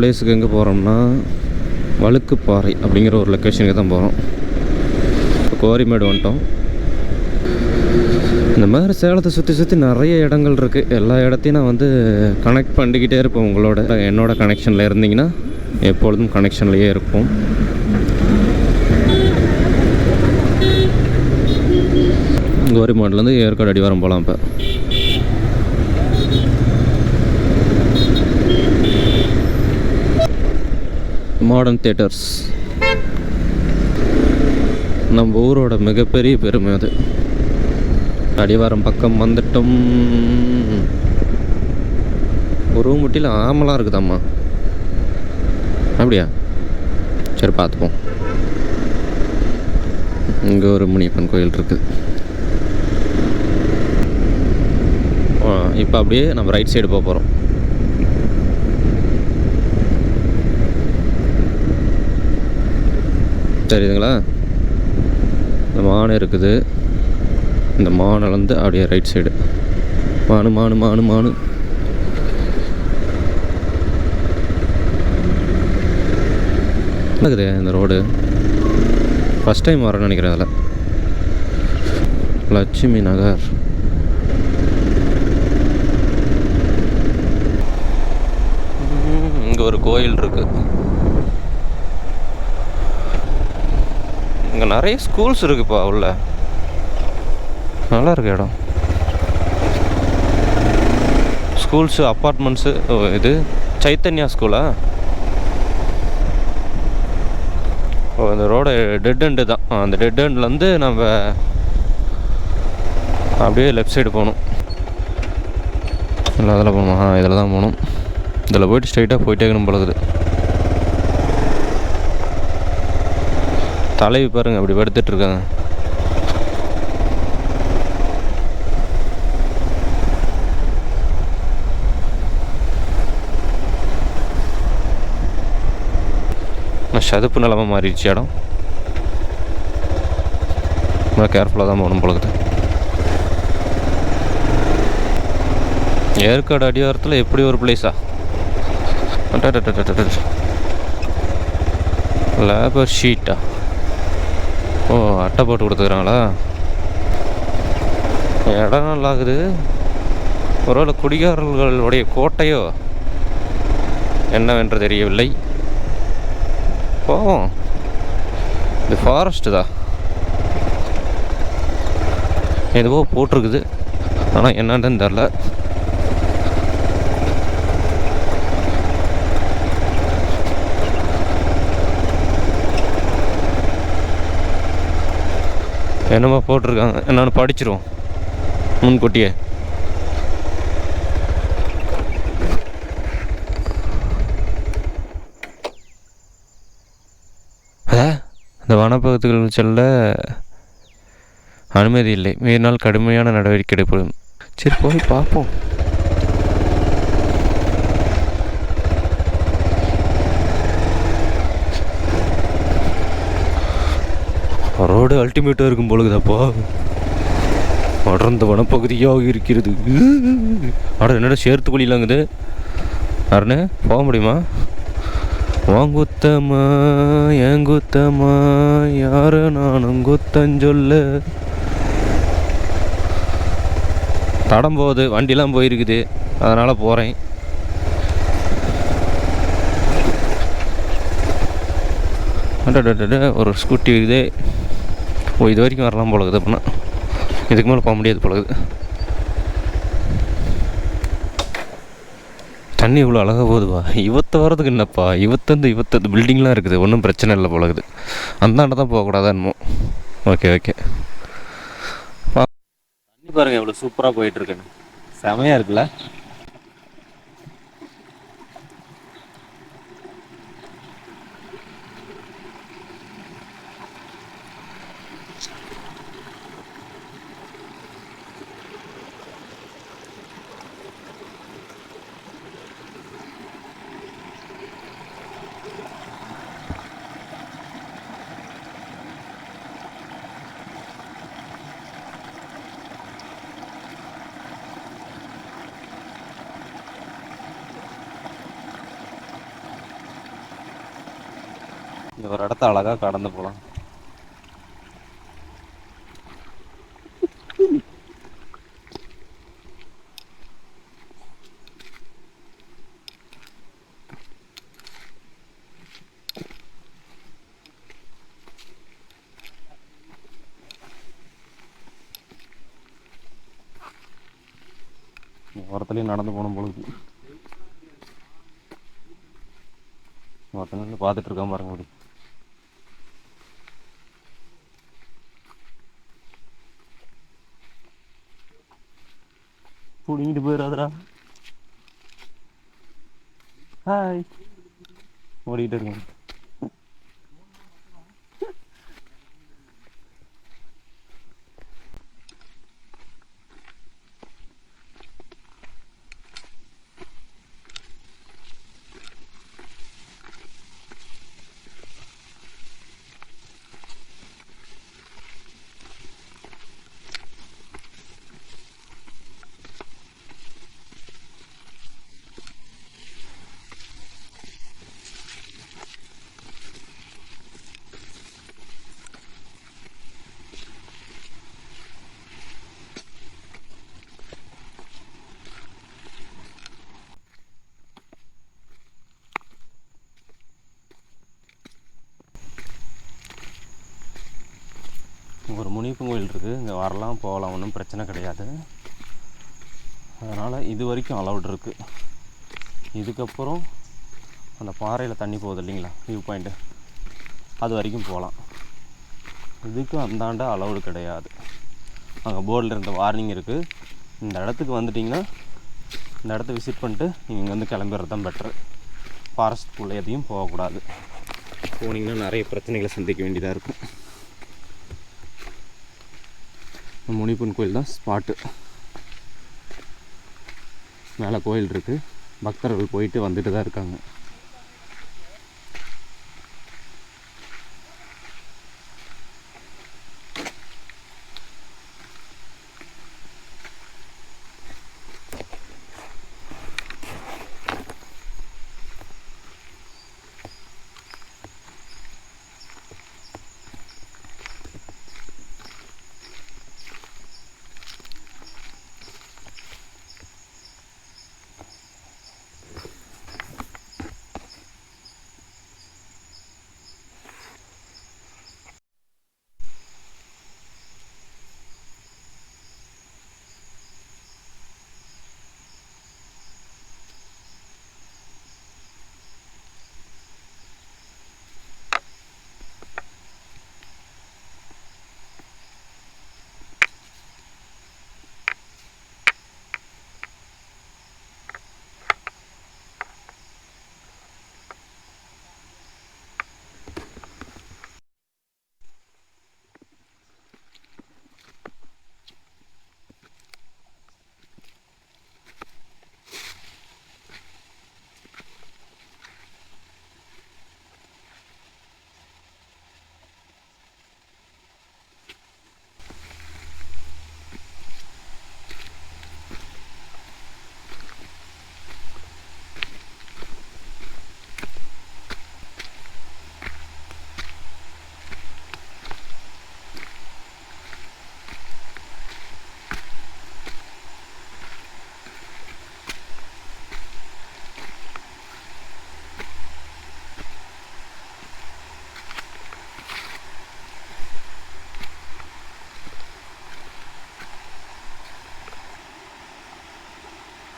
பிளேஸுக்கு எங்கே போகிறோம்னா வழுக்குப்பாறை அப்படிங்கிற ஒரு லொக்கேஷனுக்கு தான் போகிறோம் கோரிமேடு வந்துட்டோம். இந்த மாதிரி சேலத்தை சுற்றி சுற்றி நிறைய இடங்கள் இருக்குது எல்லா இடத்தையும் நான் வந்து கனெக்ட் பண்ணிக்கிட்டே இருப்பேன் உங்களோட. என்னோட கனெக்ஷனில் இருந்தீங்கன்னா எப்பொழுதும் கனெக்ஷன்லேயே இருப்போம். கோரிமேட்லேருந்து ஏற்காடு அடிவாரம் போகலாம் இப்போ. மாடர்ன் தேட்டர்ஸ் நம்ம ஊரோட மிகப்பெரிய பெருமை அது. அடிவாரம் பக்கம் வந்துட்டோம். ஒரு முட்டியில் ஆமலாக இருக்குதாம்மா? அப்படியா? சரி பார்த்துப்போம். இங்கே ஒரு முனியப்பன் கோயில் இருக்குது இப்போ அப்படியே நம்ம ரைட் சைடு போக போகிறோம் தெரியுதுங்களா? இந்த மான் இருக்குது. இந்த மானில் வந்து அப்படியே ரைட் சைடு மானு மானு மானு மானு. இருக்குது இந்த ரோடு ஃபஸ்ட் டைம் வரேன்னு நினைக்கிறேன் அதில். லட்சுமி நகர். இங்கே ஒரு கோயில் இருக்குது இங்கே நிறைய ஸ்கூல்ஸ் இருக்குப்பா உள்ள. நல்லா இருக்கு இடம். ஸ்கூல்ஸு அப்பார்ட்மெண்ட்ஸு இது சைத்தன்யா ஸ்கூலா ஓ இந்த ரோடு டெட் எண்டு தான். அந்த டெட் எண்ட்லேருந்து நம்ம அப்படியே லெஃப்ட் சைடு போகணும். இல்லை அதில் போகணுமா? ஆ இதில் தான் போகணும். இதில் போயிட்டு ஸ்ட்ரைட்டாக போயிட்டே இருக்கணும் பழகுது தலைவி பாருங்க அப்படி படுத்துட்டு இருக்காங்க. சதுப்பு நிலமா மாறிடுச்சு இடம். ரொம்ப கேர்ஃபுல்லாக தான் போகணும் பொழுது ஏற்காடு அடிவாரத்தில் எப்படி ஒரு பிளேஸா லேபர் ஷீட்டா ஓ அட்டை போட்டு கொடுத்துக்கிறாங்களா? இடம் நல்லா இருக்குது ஒருவேளை குடிகாரர்களுடைய கோட்டையோ என்னவென்று தெரியவில்லை. போவோம். இது ஃபாரஸ்ட்டு தான் எதுவோ போட்டிருக்குது. ஆனால் என்னன்னு தெரில என்னமோ போட்டிருக்காங்க. என்னன்னு படிச்சிருவோம். முன்கூட்டியே. இந்த வனப்பகுதிகள் செல்ல அனுமதி இல்லை. மீறினால் கடுமையான நடவடிக்கை எடுப்படும் சரி போய் பார்ப்போம். ரோடு அல்டிமேட்டாக இருக்கும் பொழுதுதாப்பா அடர்ந்த வனப்பகுதியாக இருக்கிறது. அட என்னடா சேர்த்து குழிலாங்குது அருணே போக முடியுமா? வாங்குத்தம்மா ஏங்குத்தம்மா யார நானும் குத்தஞ்சொல்ல தடம் போகுது வண்டிலாம் போயிருக்குது. அதனால் போகிறேன் ஒரு ஸ்கூட்டி இருக்குது. ஓ இது வரைக்கும் வரலாம் போலகுது அப்படின்னா. இதுக்கு மேலே போக முடியாது போலகுது தண்ணி இவ்வளோ அழகாக போகுதுப்பா. இவத்த வரதுக்கு என்னப்பா? இவத்தந்து இவத்தந்து பில்டிங்லாம் இருக்குது. ஒன்றும் பிரச்சனை இல்லை போலகுது அந்தாண்ட தான் போகக்கூடாதா என்னமோ. ஓகே ஓகே தண்ணி பாருங்க எவ்வளோ சூப்பராக போயிட்டு இருக்குன்னு. செமையாக இருக்குல்ல? இந்த ஒரு இடத்த அழகா கடந்து போகலாம் ஓரத்துலேயும் நடந்து போகணும் பொழுது. ஒருத்தங்க பார்த்துட்டு இருக்கான் பாருங்க பிடிங்கிட்டு போயிடாதடா ஹாய் ஓடிக்கிட்டு இருக்கேன். ஒரு முனியப்பன் கோயில் இருக்குது இங்கே வரலாம் போகலாம் ஒன்றும் பிரச்சனை கிடையாது. அதனால் இது வரைக்கும் அலௌட் இருக்குது இதுக்கப்புறம் அந்த பாறையில் தண்ணி போகுது இல்லைங்களா? வியூ பாயிண்ட்டு அது வரைக்கும் போகலாம். இதுக்கும் அந்தாண்ட அலௌடு கிடையாது. அங்கே போர்டில் இருந்த வார்னிங் இருக்குது இந்த இடத்துக்கு வந்துட்டிங்கன்னா இந்த இடத்த விசிட் பண்ணிட்டு நீங்கள் இங்கே வந்து கிளம்பிடுறது தான் பெட்ரு ஃபாரஸ்ட்குள்ளே எதையும் போகக்கூடாது. போனீங்கன்னா நிறைய பிரச்சனைகளை சந்திக்க வேண்டியதாக இருக்கும். முனிப்பன் கோயில் தான் ஸ்பாட்டு. மேலே கோயில் இருக்குது பக்தர்கள் போயிட்டு வந்துட்டு தான் இருக்காங்க.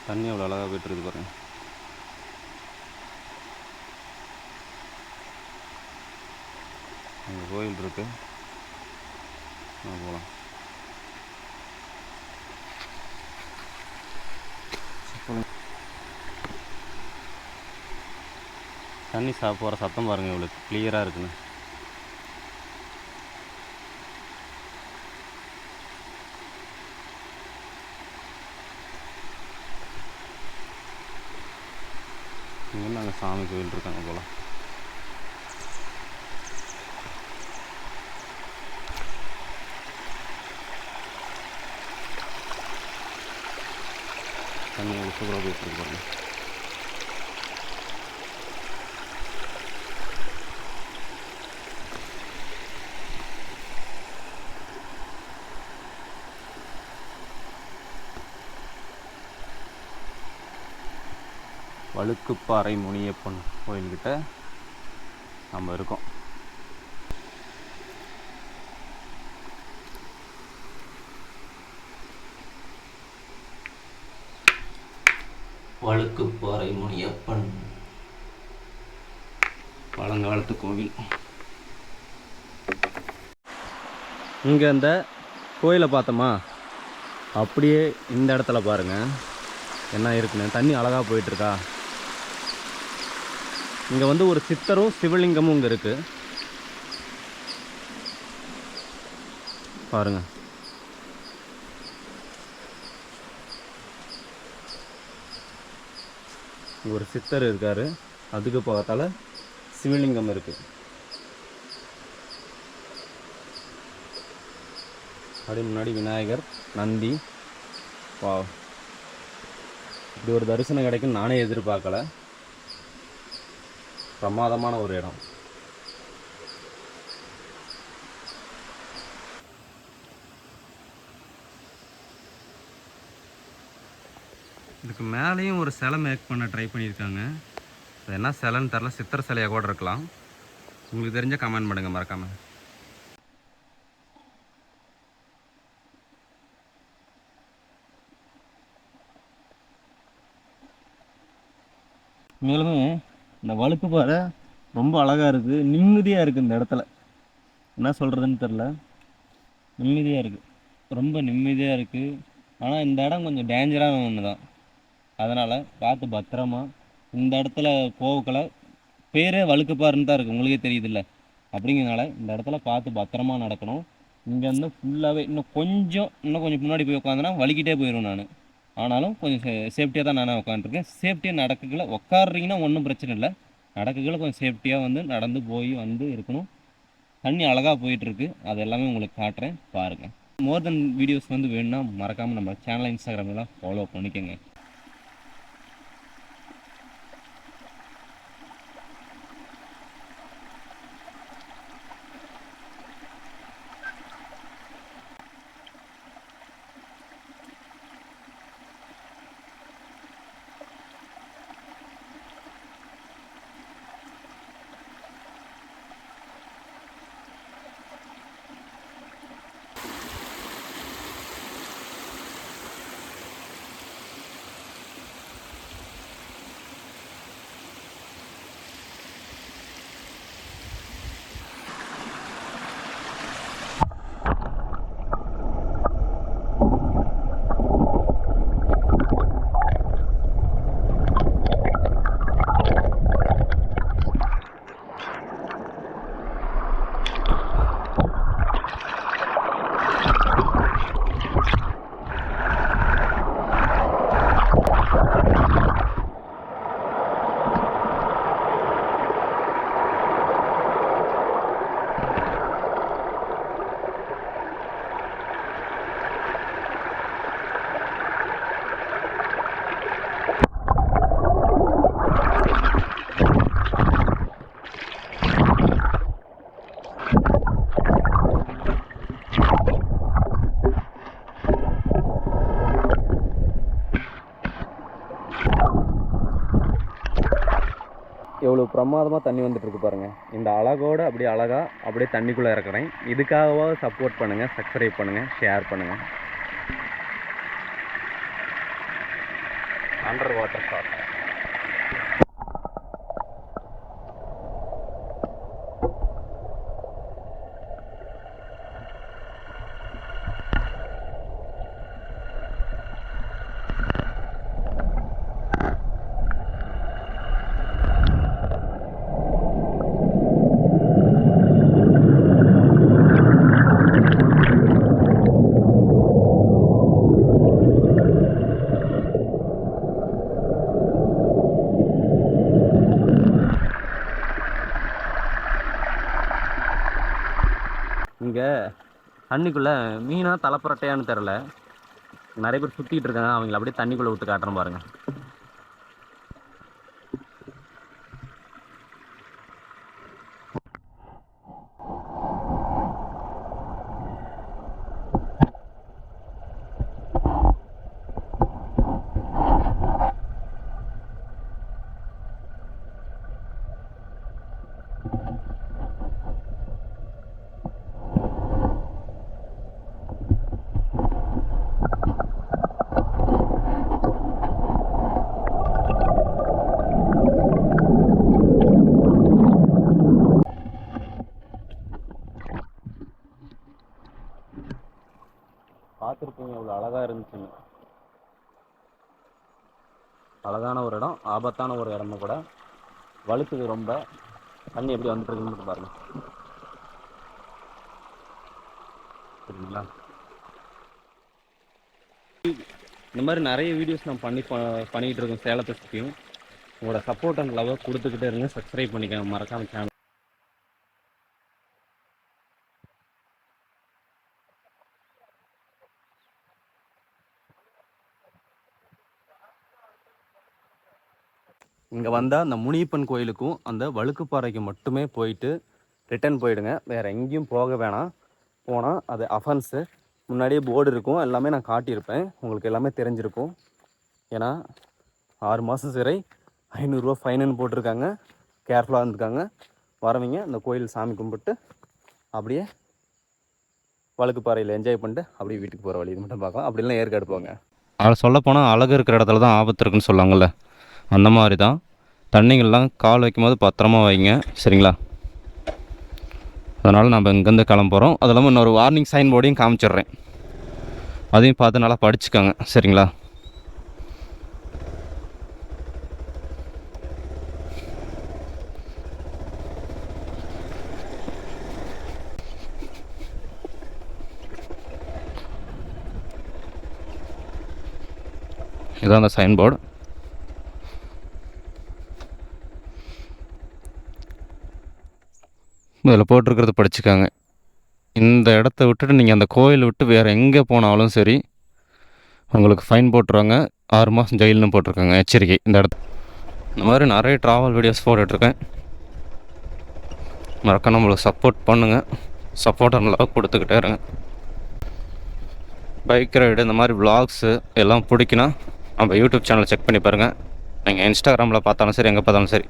தண்ணி அவ்வளோ அழகாக போயிட்டுருக்கு பாருங்க. அங்கே கோயில் இருக்கு. போகலாம் தண்ணி சாப்பிட்ற சத்தம் பாருங்கள் இவ்வளோ கிளியராக இருக்குன்னு. இங்கே நாங்கள் சாமி கோயில் இருக்காங்க போல். தண்ணி சூப்பராக போயிட்டு இருக்கு பாருங்க. பழுக்குப்பாறை முனியப்பன் கோயில்கிட்ட நம்ம இருக்கோம். வழுக்குப்பாறை முனியப்பன் பழங்காலத்து கோவில். இங்கே இந்த கோயிலை பார்த்தோமா? அப்படியே இந்த இடத்துல பாருங்க. என்ன இருக்குன்னு? தண்ணி அழகாக போயிட்டுருக்கா இங்கே வந்து ஒரு சித்தரும் சிவலிங்கமும் இங்கே இருக்குது பாருங்க. ஒரு சித்தர் இருக்காரு. அதுக்கு பக்கத்தால சிவலிங்கம் இருக்கு. அப்படி முன்னாடி விநாயகர் நந்தி. வா இப்படி ஒரு தரிசனம் கிடைக்கும் நானே எதிர்பார்க்கலை. பிரமாதமான ஒரு இடம். இதுக்கு மேலேயும் ஒரு சிலை மேக் பண்ண ட்ரை பண்ணியிருக்காங்க. அது என்ன சிலைன்னு தெரில சித்தர் சிலையாக கூட இருக்கலாம். உங்களுக்கு தெரிஞ்ச கமெண்ட் பண்ணுங்க மறக்காம. மேலுமே இந்த வழுக்கு பாறை ரொம்ப அழகாக இருக்குது நிம்மதியாக இருக்குது இந்த இடத்துல. என்ன சொல்கிறதுன்னு தெரில நிம்மதியாக இருக்குது ரொம்ப நிம்மதியாக இருக்குது ஆனால் இந்த இடம் கொஞ்சம் டேஞ்சரான ஒன்று தான் அதனால் பார்த்து பத்திரமா இந்த இடத்துல போகல பேரே வழுக்குப்பாருன்னு தான் இருக்குது உங்களுக்கே தெரியுதுல்ல. அப்படிங்கிறனால இந்த இடத்துல பார்த்து பத்திரமா நடக்கணும். இங்கேருந்து ஃபுல்லாகவே இன்னும் கொஞ்சம் இன்னும் கொஞ்சம் முன்னாடி போய் உட்காந்துனா வலிக்கிட்டே போயிடும் நான். ஆனாலும் கொஞ்சம் சேஃப்டியாக தான் நான் உட்காந்துருக்கேன் சேஃப்டியாக நடக்குகளை உட்காடுறீங்கன்னா ஒன்றும் பிரச்சனை இல்லை. நடக்குகளை கொஞ்சம் சேஃப்டியாக வந்து நடந்து போய் வந்து இருக்கணும். தண்ணி அழகாக போயிட்டுருக்கு. அது எல்லாமே உங்களுக்கு காட்டுறேன். பாருங்கள் மோர் தென் வீடியோஸ் வந்து வேணும்னா மறக்காமல் நம்ம சேனல் இன்ஸ்டாகிராம்லாம் ஃபாலோ பண்ணிக்கோங்க. இவ்வளோ பிரமாதமாக தண்ணி வந்துட்டுருக்கு பாருங்கள் இந்த அழகோட அப்படியே அழகா அப்படியே தண்ணிக்குள்ளே இறக்குறேன். இதுக்காகவாக சப்போர்ட் பண்ணுங்கள் சப்ஸ்கிரைப் பண்ணுங்கள் ஷேர் பண்ணுங்கள் அண்டர் வாட்டர் ஷாட் தண்ணிக்குள்ளே மீனாக தலைப்புரட்டையான்னு தெரில நிறைய பேர் சுற்றிக்கிட்டு இருக்காங்க. அவங்கள அப்படியே தண்ணிக்குள்ளே விட்டு காட்டுறேன் பாருங்கள் பார்த்துருப்பீங்க. இவ்வளோ அழகாக இருந்துச்சுன்னு. அழகான ஒரு இடம் ஆபத்தான ஒரு இடமும் கூட வலுக்குது ரொம்ப. தண்ணி எப்படி வந்துட்டு பாருங்க. சரிங்களா? இந்த மாதிரி நிறைய வீடியோஸ் நான் பண்ணி பண்ணிக்கிட்டு இருக்கோம் சேலத்தை சுற்றியும் உங்களோட சப்போர்ட் அண்ட் லவ்வை கொடுத்துக்கிட்டே இருங்க. சப்ஸ்கிரைப் பண்ணிக்கோங்க. மறக்காம சேனல் இங்கே வந்தால் அந்த முனியப்பன் கோயிலுக்கும் அந்த வழுக்குப்பாறைக்கு மட்டுமே போயிட்டு ரிட்டர்ன் போயிடுங்க. வேறு எங்கேயும் போக வேணாம். போனால் அது அஃபென்ஸு முன்னாடியே போர்டு இருக்கும். எல்லாமே நான் காட்டியிருப்பேன். உங்களுக்கு எல்லாமே தெரிஞ்சிருக்கும். ஏன்னா ஆறு மாதம் சிறை ஐநூறுரூவா ஃபைனுன்னு போட்டிருக்காங்க. கேர்ஃபுல்லாக இருந்திருக்காங்க வரவங்க அந்த கோயில் சாமி கும்பிட்டு அப்படியே வழுக்குப்பாறையில் என்ஜாய் பண்ணிட்டு அப்படியே வீட்டுக்கு போகிற வழி இது மட்டும் பார்க்கலாம். அப்படிலாம் ஏற்காடு போங்க. அதை சொல்லப்போனால் அழகு இருக்கிற இடத்துல தான் ஆபத்து இருக்குன்னு சொல்லுவாங்கள்ல அந்த மாதிரி தான். தண்ணிகள்லாம் கால் வைக்கும்போது பத்திரமா வைங்க. சரிங்களா? அதனால் நம்ம இங்கேருந்து கிளம்புறோம். அது இல்லாமல் இன்னொரு வார்னிங் சைன் போர்டையும் காமிச்சிடுறேன். அதையும் பார்த்து நல்லா படிச்சுக்கோங்க. சரிங்களா? இதான் அந்த சைன் போர்டு இதில் போட்டிருக்கிறது படிச்சுக்காங்க. இந்த இடத்த விட்டுட்டு நீங்கள் அந்த கோயில் விட்டு வேறு எங்கே போனாலும் சரி உங்களுக்கு ஃபைன் போட்டுருவாங்க. ஆறு மாதம் ஜெயில்னு போட்டிருக்காங்க எச்சரிக்கை இந்த இடத்து. இந்த மாதிரி நிறைய ட்ராவல் வீடியோஸ் போட்டுட்ருக்கேன். மறக்க நம்மளுக்கு சப்போர்ட் பண்ணுங்கள் சப்போர்ட் நல்லா கொடுத்துக்கிட்டே இருங்க. பைக் ரைடு இந்த மாதிரி விளாக்ஸு எல்லாம் பிடிக்குன்னா நம்ம யூடியூப் சேனலை செக் பண்ணி பாருங்கள் நீங்கள் இன்ஸ்டாகிராமில் பார்த்தாலும் சரி எங்கே பார்த்தாலும் சரி.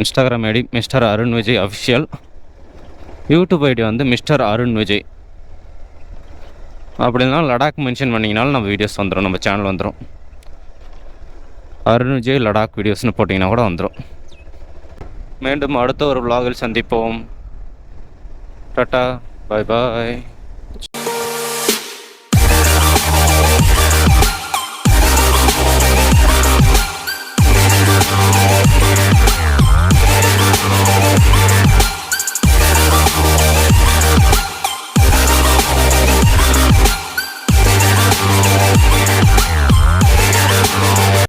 Instagram ID mister Arun Vijay official YouTube ID வந்து மிஸ்டர் அருண் விஜய். அப்படின்னா லடாக் மென்ஷன் பண்ணிங்கனாலும் நம்ம வீடியோஸ் வந்துடும் நம்ம சேனல் வந்துடும் அருண் விஜய் லடாக் வீடியோஸ்னு போட்டிங்கன்னா கூட வந்துடும் மீண்டும் அடுத்த ஒரு விலாகில் சந்திப்போம். டாட்டா பாய் பாய்